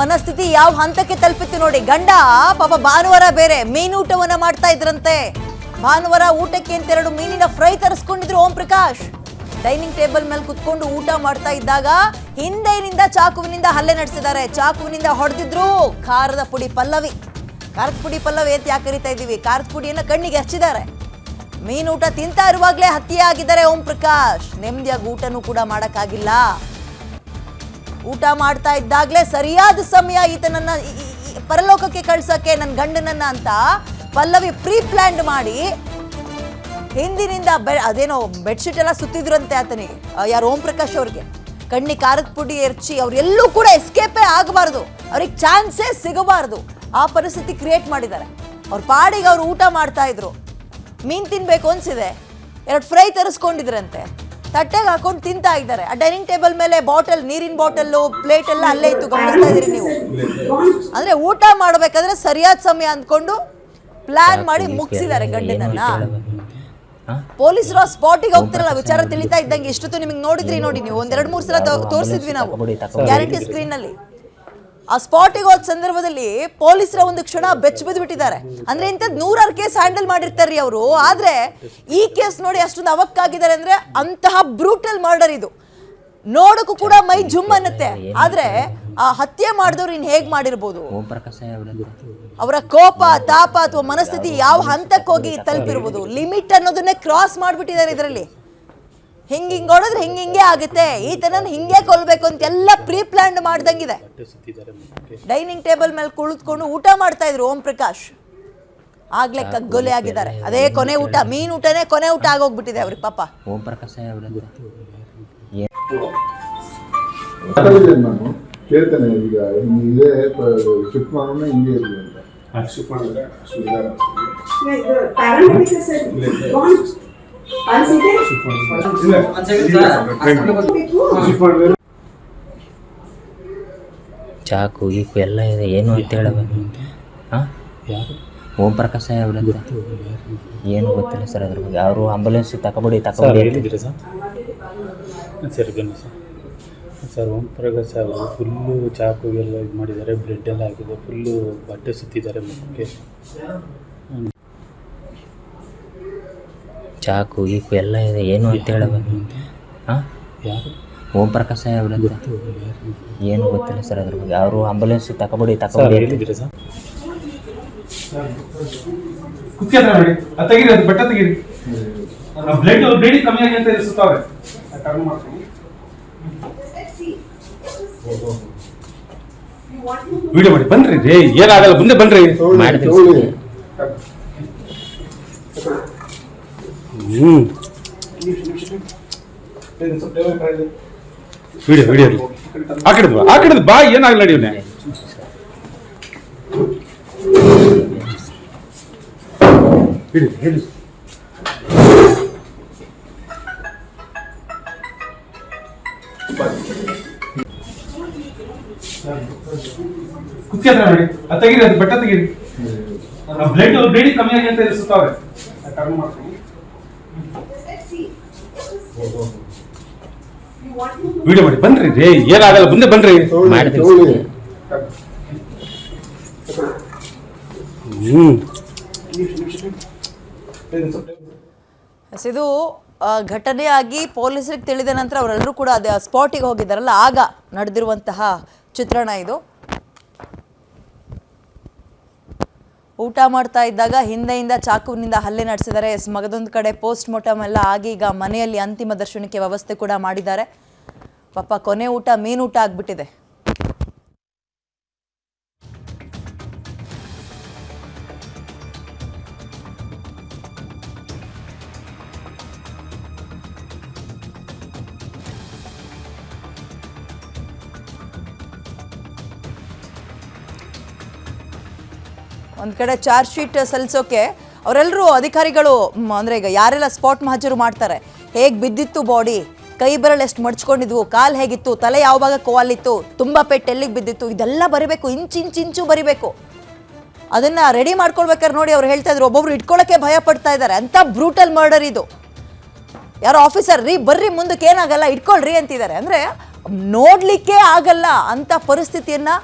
ಮನಸ್ಥಿತಿ ಯಾವ ಹಂತಕ್ಕೆ ತಲುಪಿತ್ತು ನೋಡಿ. ಗಂಡ, ಪಾಪ ಭಾನುವಾರ ಬೇರೆ, ಮೀನೂಟವನ್ನ ಮಾಡ್ತಾ ಇದ್ರಂತೆ. ಭಾನುವಾರ ಊಟಕ್ಕೆ ಅಂತ ಎರಡು ಮೀನಿನ ಫ್ರೈ ತರಿಸ್ಕೊಂಡಿದ್ರು ಓಂ ಪ್ರಕಾಶ್. ಡೈನಿಂಗ್ ಟೇಬಲ್ ಮೇಲೆ ಕುತ್ಕೊಂಡು ಊಟ ಮಾಡ್ತಾ ಇದ್ದಾಗ ಹಿಂದೈನಿಂದ ಚಾಕುವಿನಿಂದ ಹಲ್ಲೆ ನಡೆಸಿದ್ದಾರೆ. ಚಾಕುವಿನಿಂದ ಹೊಡೆದಿದ್ರು ಖಾರದ ಪುಡಿ ಪಲ್ಲವಿ. ಖಾರದ ಪುಡಿ ಪಲ್ಲವಿ ಅಂತ ಯಾಕೆ ಕರಿತಾ ಇದ್ದೀವಿ? ಖಾರದ ಪುಡಿಯನ್ನು ಕಣ್ಣಿಗೆ ಹಚ್ಚಿದ್ದಾರೆ. ಊಟ ತಿಂತಾ ಇರುವಾಗಲೇ ಹತ್ಯೆ ಆಗಿದ್ದಾರೆ ಓಂ ಪ್ರಕಾಶ್. ನೆಮ್ಮದಿಯಾಗಿ ಊಟನೂ ಕೂಡ ಮಾಡಕ್ಕಾಗಿಲ್ಲ. ಊಟ ಮಾಡ್ತಾ ಇದ್ದಾಗಲೇ ಸರಿಯಾದ ಸಮಯ ಈತನನ್ನು ಪರಲೋಕಕ್ಕೆ ಕಳ್ಸೋಕ್ಕೆ ನನ್ನ ಗಂಡನನ್ನ ಅಂತ ಪಲ್ಲವಿ ಪ್ರೀ ಪ್ಲ್ಯಾಂಡ್ ಮಾಡಿ ಹಿಂದಿನಿಂದ ಬೆ ಅದೇನೋ ಬೆಡ್ಶೀಟ್ ಎಲ್ಲ ಸುತ್ತಿದ್ರಂತೆ ಆತನಿಗೆ ಯಾರು ಓಂ ಪ್ರಕಾಶ್ ಅವ್ರಿಗೆ. ಕಣ್ಣಿ ಖಾರದ ಪುಡಿ ಎರ್ಚಿ ಅವ್ರೆಲ್ಲೂ ಕೂಡ ಎಸ್ಕೇಪೇ ಆಗಬಾರ್ದು. ಅವ್ರಿಗೆ ಚಾನ್ಸೇ ಸಿಗಬಾರ್ದು. ಆ ಪರಿಸ್ಥಿತಿ ಕ್ರಿಯೇಟ್ ಮಾಡಿದ್ದಾರೆ. ಅವ್ರ ಪಾಡಿಗೆ ಅವರು ಊಟ ಮಾಡ್ತಾ ಇದ್ರು. ಮೀನು ತಿನ್ಬೇಕು ಅನ್ಸಿದೆ. ಎರಡು ಫ್ರೈ ತರಿಸ್ಕೊಂಡಿದ್ರಂತೆ. ತಟ್ಟೆಗೆ ಹಾಕೊಂಡು ತಿಂತಾ ಇದ್ದಾರೆ. ಆ ಡೈನಿಂಗ್ ಟೇಬಲ್ ಮೇಲೆ ಬಾಟಲ್ ನೀರಿನ ಬಾಟಲ್ಲು ಪ್ಲೇಟ್ ಎಲ್ಲ ಅಲ್ಲೇ ಇತ್ತು. ಗಮನಿಸ್ತಾ ಇದ್ದೀರಿ ನೀವು. ಅಂದ್ರೆ ಊಟ ಮಾಡ್ಬೇಕಾದ್ರೆ ಸರಿಯಾದ ಸಮಯ ಅಂದ್ಕೊಂಡು ಪ್ಲಾನ್ ಮಾಡಿ ಮುಗಿಸಿದ್ದಾರೆ ಗಂಡನನ್ನ. ಪೊಲೀಸರು ಆ ಸ್ಪಾಟಿಗೆ ಹೋಗ್ತಿರಲ್ಲ ವಿಚಾರ ತಿಳಿತಾ ಇದ್ದಂಗೆ ಇಷ್ಟೊತ್ತು ನಿಮಗೆ ನೋಡಿದ್ರಿ ನೋಡಿ ನೀವು. ಒಂದೆರಡು ಮೂರು ಸಲ ತೋರಿಸಿದ್ವಿ ನಾವು. ಗ್ಯಾರಂಟಿ ಸ್ಕ್ರೀನ್ನಲ್ಲಿ ಆ ಸ್ಪಾಟಿಗೆ ಹೋದ ಸಂದರ್ಭದಲ್ಲಿ ಪೊಲೀಸರ ಒಂದು ಕ್ಷಣ ಬೆಚ್ಚ ಬಿದ್ದು ಬಿಟ್ಟಿದ್ದಾರೆ. ಅಂದ್ರೆ ಇಂಥದ್ದು ನೂರಾರು ಕೇಸ್ ಹ್ಯಾಂಡಲ್ ಮಾಡಿರ್ತಾರ್ರಿ ಅವರು. ಆದ್ರೆ ಈ ಕೇಸ್ ನೋಡಿ ಅಷ್ಟೊಂದು ಅವಕ್ಕಾಗಿದ್ದಾರೆ ಅಂದ್ರೆ ಅಂತಹ ಬ್ರೂಟಲ್ ಮರ್ಡರ್ ಇದು. ನೋಡಕ್ಕೂ ಕೂಡ ಮೈ ಜುಮ್ ಅನ್ನತ್ತೆ. ಆದ್ರೆ ಆ ಹತ್ಯೆ ಮಾಡಿದವ್ರು ಇನ್ ಹೇಗ್ ಮಾಡಿರ್ಬೋದು? ಅವರ ಕೋಪ, ತಾಪ ಅಥವಾ ಮನಸ್ಥಿತಿ ಯಾವ ಹಂತಕ್ಕೆ ಹೋಗಿ ತಲುಪಿರ್ಬೋದು? ಲಿಮಿಟ್ ಅನ್ನೋದನ್ನೇ ಕ್ರಾಸ್ ಮಾಡ್ಬಿಟ್ಟಿದ್ದಾರೆ ಇದರಲ್ಲಿ. ಹಿಂಗ್ ಹಿಂಗೆ ಹೊಡೆದ್ರೆ ಹಿಂಗೆ ಹಿಂಗೆ ಆಗುತ್ತೆ ಈತನನ್ನ ಹಿಂಗೆ ಕೊಲ್ಬೇಕು ಅಂತ ಎಲ್ಲ ಪ್ರೀ ಪ್ಲಾನ್ಡ್ ಮಾಡ್ದಂಗಿದೆ ಡೈನಿಂಗ್ ಟೇಬಲ್ ಮೇಲೆ ಕುಳಿತುಕೊಂಡು ಊಟ ಮಾಡ್ತಾ ಇದ್ರು ಓಂ ಪ್ರಕಾಶ್. ಆಗ್ಲೇ ಕಗ್ಗೊಲೆ ಆಗಿದ್ದಾರೆ. ಅದೇ ಕೊನೆ ಊಟ ಮೀನ್ ಊಟನೇ ಕೊನೆ ಊಟ ಆಗೋಗ್ಬಿಟ್ಟಿದೆ ಅವ್ರಿಗೆ ಪಾಪ. ಓಂ ಪ್ರಕಾಶ್ ಕೇಳ್ತಾನೆ ಈಗ ಹಿಂಗೆ ಇರಲಿ ಅಂತ. ಚಾಕು ಗೀಕು ಎಲ್ಲ ಇದೆ. ಏನು ಅಂತ ಹೇಳಬೇಕು ಹಾಂ? ಓಂ ಪ್ರಕಾಶ್ ಅವರದ್ದು ಏನು ಗೊತ್ತಿಲ್ಲ ಸರ್ ಅದ್ರ ಬಗ್ಗೆ. ಅವರು ಆಂಬುಲೆನ್ಸ್ ತಕೊಬಿಡಿ ಸರ್ ತಗೊಬಿಡಿ ಸರ್? ಸರಿ ಬನ್ನಿ ಸರ್. ಸರ್ ಓಂ ಪ್ರಕಾಶ್ ಅವರು ಫುಲ್ಲು ಚಾಕು ಎಲ್ಲ ಇದು ಮಾಡಿದ್ದಾರೆ. ಬ್ಲಡ್ ಎಲ್ಲ ಹಾಕಿದ್ದಾರೆ ಫುಲ್ಲು ಬಟ್ಟೆ ಸುತ್ತಿದ್ದಾರೆ ಮುಖಕ್ಕೆ. ಚಾಕು ಈಕು ಎಲ್ಲ ಇದೆ. ಏನು ಅಂತ ಹೇಳಬೇಕು? ಹಾಂ ಯಾರು? ಓಂ ಪ್ರಕಾಶ್ ಸಾಹೇಬ್ರ ಏನು ಗೊತ್ತಿಲ್ಲ ಸರ್ ಅದ್ರ ಬಗ್ಗೆ. ಅವರು ಆಂಬುಲೆನ್ಸ್ ತಕೊಬಿಡಿ ಹೇಳಿದ್ದೀರಾ ಸರ್? ಕುತ್ಕೊಂಡ್ರೆ ನೋಡಿ ಅದು ತೆಗೀರಿ ಅದು ಬಟ್ಟೆ ತೆಗೀರಿ. ಬ್ಲಡ್ ಬ್ಲಡ್ ಕಮ್ಮಿ ಆಗಿ ಅಂತ ಸುತ್ತಾವೆ ಟರ್ನ್ ಮಾಡ್ತೀನಿ ವಿಡಿಯೋ ಮಾಡಿ. ಬನ್ರಿ ರೇ. ಏನಾಗಲ್ಲ ಮುಂದೆ ಬನ್ರಿ. ಮಾಡಿದ್ವಿ ವಿಡಿಯೋ ವಿಡಿಯೋ ಆ ಕಡೆದು ಬಾ ಆ ಕಡೆದು ಬಾ ಏನಾಗಲ್ಲ ನಡಿಯೋನೆ ಹಿಡಿ ಹಿಡಿ ಕುತ್ಕೊಂಡ್ರೆ ನೋಡಿ. ಅದು ತೆಗೀರಿ ಅದು ಬಟ್ಟೆ ತೆಗೀರಿ. ಬ್ಲಡ್ ಬ್ಲಡ್ ಕಮ್ಮಿ ಆಗಿ ಅಂತ ಸುತ್ತಾವೆ ಟರ್ನ್ ಮಾಡ್ತೀನಿ. ವಿಡಿಯೋ ಮಾಡಿ ಬನ್ರಿ ರೇ. ಏನಾಗಲ್ಲ ಮುಂದೆ ಬನ್ರಿ. ಇದು ಆ, ಘಟನೆ ಆಗಿ ಪೊಲೀಸರಿಗೆ ತಿಳಿದ ನಂತರ ಅವರೆಲ್ಲರೂ ಕೂಡ ಅದೇ ಸ್ಪಾಟಿಗೆ ಹೋಗಿದ್ದಾರಲ್ಲ ಆಗ ನಡೆದಿರುವಂತಹ ಚಿತ್ರಣ ಇದು. ಊಟ ಮಾಡ್ತಾ ಇದ್ದಾಗ ಹಿಂದೆಯಿಂದ ಚಾಕುವಿನಿಂದ ಹಲ್ಲೆ ನಡೆಸಿದ್ದಾರೆ ಎಸ್ ಮಗದೊಂದು ಕಡೆ ಪೋಸ್ಟ್ ಮಾರ್ಟಮ್ ಎಲ್ಲ ಆಗಿ ಈಗ ಮನೆಯಲ್ಲಿ ಅಂತಿಮ ದರ್ಶನಕ್ಕೆ ವ್ಯವಸ್ಥೆ ಕೂಡ ಮಾಡಿದ್ದಾರೆ. ಪಾಪ ಕೊನೆ ಊಟ ಮೀನೂಟ ಆಗ್ಬಿಟ್ಟಿದೆ. ಒಂದು ಕಡೆ ಚಾರ್ಜ್ ಶೀಟ್ ಸಲ್ಲಿಸೋಕೆ ಅವರೆಲ್ಲರೂ ಅಧಿಕಾರಿಗಳು ಅಂದರೆ ಈಗ ಯಾರೆಲ್ಲ ಸ್ಪಾಟ್ ಮಹಜರು ಮಾಡ್ತಾರೆ, ಹೇಗೆ ಬಿದ್ದಿತ್ತು ಬಾಡಿ ಕೈ ಬೆರಳು ಎಷ್ಟು ಮಡ್ಚ್ಕೊಂಡಿದ್ವು, ಕಾಲು ಹೇಗಿತ್ತು, ತಲೆ ಯಾವ ಭಾಗ ಕೋವಾಲಿತ್ತು ತುಂಬ ಪೆಟ್ಟು ಎಲ್ಲಿಗೆ ಬಿದ್ದಿತ್ತು, ಇದೆಲ್ಲ ಬರಿಬೇಕು ಇಂಚು ಇಂಚು ಇಂಚು ಬರಿಬೇಕು. ಅದನ್ನು ರೆಡಿ ಮಾಡ್ಕೊಳ್ಬೇಕಾದ್ರೆ ನೋಡಿ ಅವ್ರು ಹೇಳ್ತಾ ಇದ್ರು, ಒಬ್ಬೊಬ್ರು ಇಟ್ಕೊಳ್ಳೋಕ್ಕೆ ಭಯ ಪಡ್ತಾ ಇದ್ದಾರೆ, ಅಂತ ಬ್ರೂಟಲ್ ಮರ್ಡರ್ ಇದು. ಯಾರೋ ಆಫೀಸರ್ ರೀ, ಬರ್ರಿ, ಮುಂದಕ್ಕೆ ಏನಾಗಲ್ಲ, ಇಟ್ಕೊಳ್ರಿ ಅಂತಿದ್ದಾರೆ. ಅಂದರೆ ನೋಡಲಿಕ್ಕೆ ಆಗಲ್ಲ ಅಂಥ ಪರಿಸ್ಥಿತಿಯನ್ನು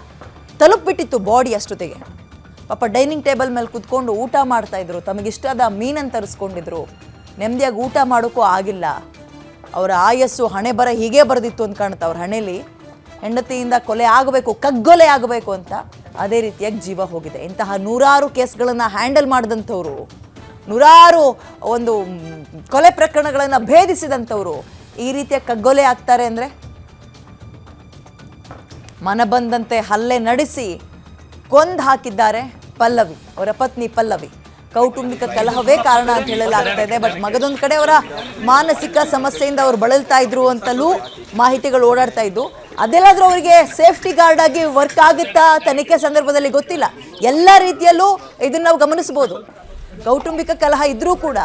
ತಲುಪಿಬಿಟ್ಟಿತ್ತು ಬಾಡಿ ಅಷ್ಟೊತ್ತಿಗೆ. ಪಾಪ ಡೈನಿಂಗ್ ಟೇಬಲ್ ಮೇಲೆ ಕುತ್ಕೊಂಡು ಊಟ ಮಾಡ್ತಾ ಇದ್ರು. ತಮಗಿಷ್ಟದ ಮೀನನ್ನು ತರಿಸ್ಕೊಂಡಿದ್ರು. ನೆಮ್ಮದಿಯಾಗಿ ಊಟ ಮಾಡೋಕ್ಕೂ ಆಗಿಲ್ಲ. ಅವರ ಆಯಸ್ಸು ಹಣೆ ಬರ ಹೀಗೆ ಬರೆದಿತ್ತು ಅಂತ ಕಾಣುತ್ತೆ ಅವ್ರ ಹಣೆಯಲ್ಲಿ ಹೆಂಡತಿಯಿಂದ ಕೊಲೆ ಆಗಬೇಕು, ಕಗ್ಗೊಲೆ ಆಗಬೇಕು ಅಂತ ಅದೇ ರೀತಿಯಾಗಿ ಜೀವ ಹೋಗಿದೆ. ಇಂತಹ ನೂರಾರು ಕೇಸ್ಗಳನ್ನು ಹ್ಯಾಂಡಲ್ ಮಾಡಿದಂಥವ್ರು, ನೂರಾರು ಒಂದು ಕೊಲೆ ಪ್ರಕರಣಗಳನ್ನು ಭೇದಿಸಿದಂಥವ್ರು ಈ ರೀತಿಯ ಕಗ್ಗೊಲೆ ಆಗ್ತಾರೆ ಅಂದರೆ? ಮನ ಬಂದಂತೆ ಹಲ್ಲೆ ನಡೆಸಿ ಕೊಂದು ಹಾಕಿದ್ದಾರೆ. ಪಲ್ಲವಿ, ಅವರ ಪತ್ನಿ ಪಲ್ಲವಿ. ಕೌಟುಂಬಿಕ ಕಲಹವೇ ಕಾರಣ ಅಂತ ಹೇಳಲಾಗ್ತಾ ಇದೆ ಬಟ್ ಮಗದೊಂದು ಕಡೆ ಅವರ ಮಾನಸಿಕ ಸಮಸ್ಯೆಯಿಂದ ಅವ್ರು ಬಳಲ್ತಾ ಇದ್ರು ಅಂತಲೂ ಮಾಹಿತಿಗಳು ಓಡಾಡ್ತಾ ಇದ್ದು ಅದೆಲ್ಲಾದರೂ ಅವರಿಗೆ ಸೇಫ್ಟಿ ಗಾರ್ಡ್ ಆಗಿ ವರ್ಕ್ ಆಗುತ್ತಾ ತನಿಖೆ ಸಂದರ್ಭದಲ್ಲಿ ಗೊತ್ತಿಲ್ಲ. ಎಲ್ಲ ರೀತಿಯಲ್ಲೂ ಇದನ್ನ ನಾವು ಗಮನಿಸ್ಬೋದು. ಕೌಟುಂಬಿಕ ಕಲಹ ಇದ್ರೂ ಕೂಡ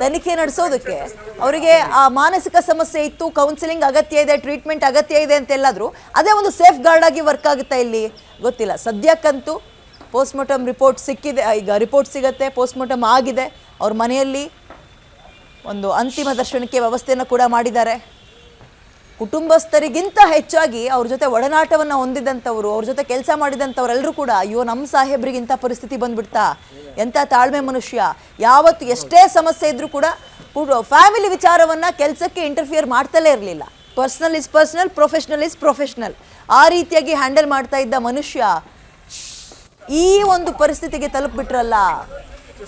ತನಿಖೆ ನಡೆಸೋದಕ್ಕೆ ಅವರಿಗೆ ಆ ಮಾನಸಿಕ ಸಮಸ್ಯೆ ಇತ್ತು ಕೌನ್ಸಿಲಿಂಗ್ ಅಗತ್ಯ ಇದೆ ಟ್ರೀಟ್ಮೆಂಟ್ ಅಗತ್ಯ ಇದೆ ಅಂತೆಲ್ಲಾದರೂ ಅದೇ ಒಂದು ಸೇಫ್ ಗಾರ್ಡ್ ಆಗಿ ವರ್ಕ್ ಆಗುತ್ತಾ ಇಲ್ಲಿ ಗೊತ್ತಿಲ್ಲ. ಸದ್ಯಕ್ಕಂತೂ ಪೋಸ್ಟ್ಮಾರ್ಟಮ್ ರಿಪೋರ್ಟ್ ಸಿಕ್ಕಿದೆ, ಈಗ ರಿಪೋರ್ಟ್ ಸಿಗತ್ತೆ, ಪೋಸ್ಟ್ಮಾರ್ಟಮ್ ಆಗಿದೆ. ಅವ್ರ ಮನೆಯಲ್ಲಿ ಒಂದು ಅಂತಿಮ ದರ್ಶನಕ್ಕೆ ವ್ಯವಸ್ಥೆಯನ್ನು ಕೂಡ ಮಾಡಿದ್ದಾರೆ. ಕುಟುಂಬಸ್ಥರಿಗಿಂತ ಹೆಚ್ಚಾಗಿ ಅವ್ರ ಜೊತೆ ಒಡನಾಟವನ್ನು ಹೊಂದಿದಂಥವ್ರು, ಅವ್ರ ಜೊತೆ ಕೆಲಸ ಮಾಡಿದಂಥವರೆಲ್ಲರೂ ಕೂಡ, ಅಯ್ಯೋ ನಮ್ಮ ಸಾಹೇಬ್ರಿಗೆ ಇಂಥ ಪರಿಸ್ಥಿತಿ ಬಂದ್ಬಿಡ್ತಾ, ಎಂಥ ತಾಳ್ಮೆ ಮನುಷ್ಯ. ಯಾವತ್ತು ಎಷ್ಟೇ ಸಮಸ್ಯೆ ಇದ್ದರೂ ಕೂಡ ಫ್ಯಾಮಿಲಿ ವಿಚಾರವನ್ನು ಕೆಲಸಕ್ಕೆ ಇಂಟರ್ಫಿಯರ್ ಮಾಡ್ತಲೇ ಇರಲಿಲ್ಲ. Personal is personal professional is professional ಆ ರೀತಿಯಾಗಿ ಹ್ಯಾಂಡಲ್ ಮಾಡ್ತಾ ಇದ್ದ ಮನುಷ್ಯ ಈ ಒಂದು ಪರಿಸ್ಥಿತಿಗೆ ತಲುಪಿಬಿಟ್ರಲ್ಲ,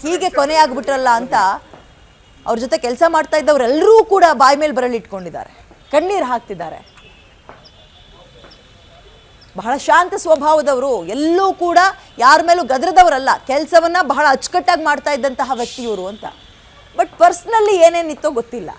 ಹೀಗೆ ಕೊನೆ ಆಗ್ಬಿಟ್ರಲ್ಲ ಅಂತ ಅವ್ರ ಜೊತೆ ಕೆಲಸ ಮಾಡ್ತಾ ಇದ್ದವರೆಲ್ಲರೂ ಕೂಡ ಬಾಯಿ ಮೇಲೆ ಬರಲಿ ಇಟ್ಕೊಂಡಿದ್ದಾರೆ, ಕಣ್ಣೀರು ಹಾಕ್ತಿದ್ದಾರೆ. ಬಹಳ ಶಾಂತ ಸ್ವಭಾವದವರು, ಎಲ್ಲೂ ಕೂಡ ಯಾರ ಮೇಲೂ ಗದರದವರಲ್ಲ, ಕೆಲಸವನ್ನ ಬಹಳ ಅಚ್ಚುಕಟ್ಟಾಗಿ ಮಾಡ್ತಾ ಇದ್ದಂತಹ ವ್ಯಕ್ತಿಯವರು ಅಂತ. ಬಟ್ ಪರ್ಸ್ನಲ್ಲಿ ಏನೇನಿತ್ತೋ ಗೊತ್ತಿಲ್ಲ.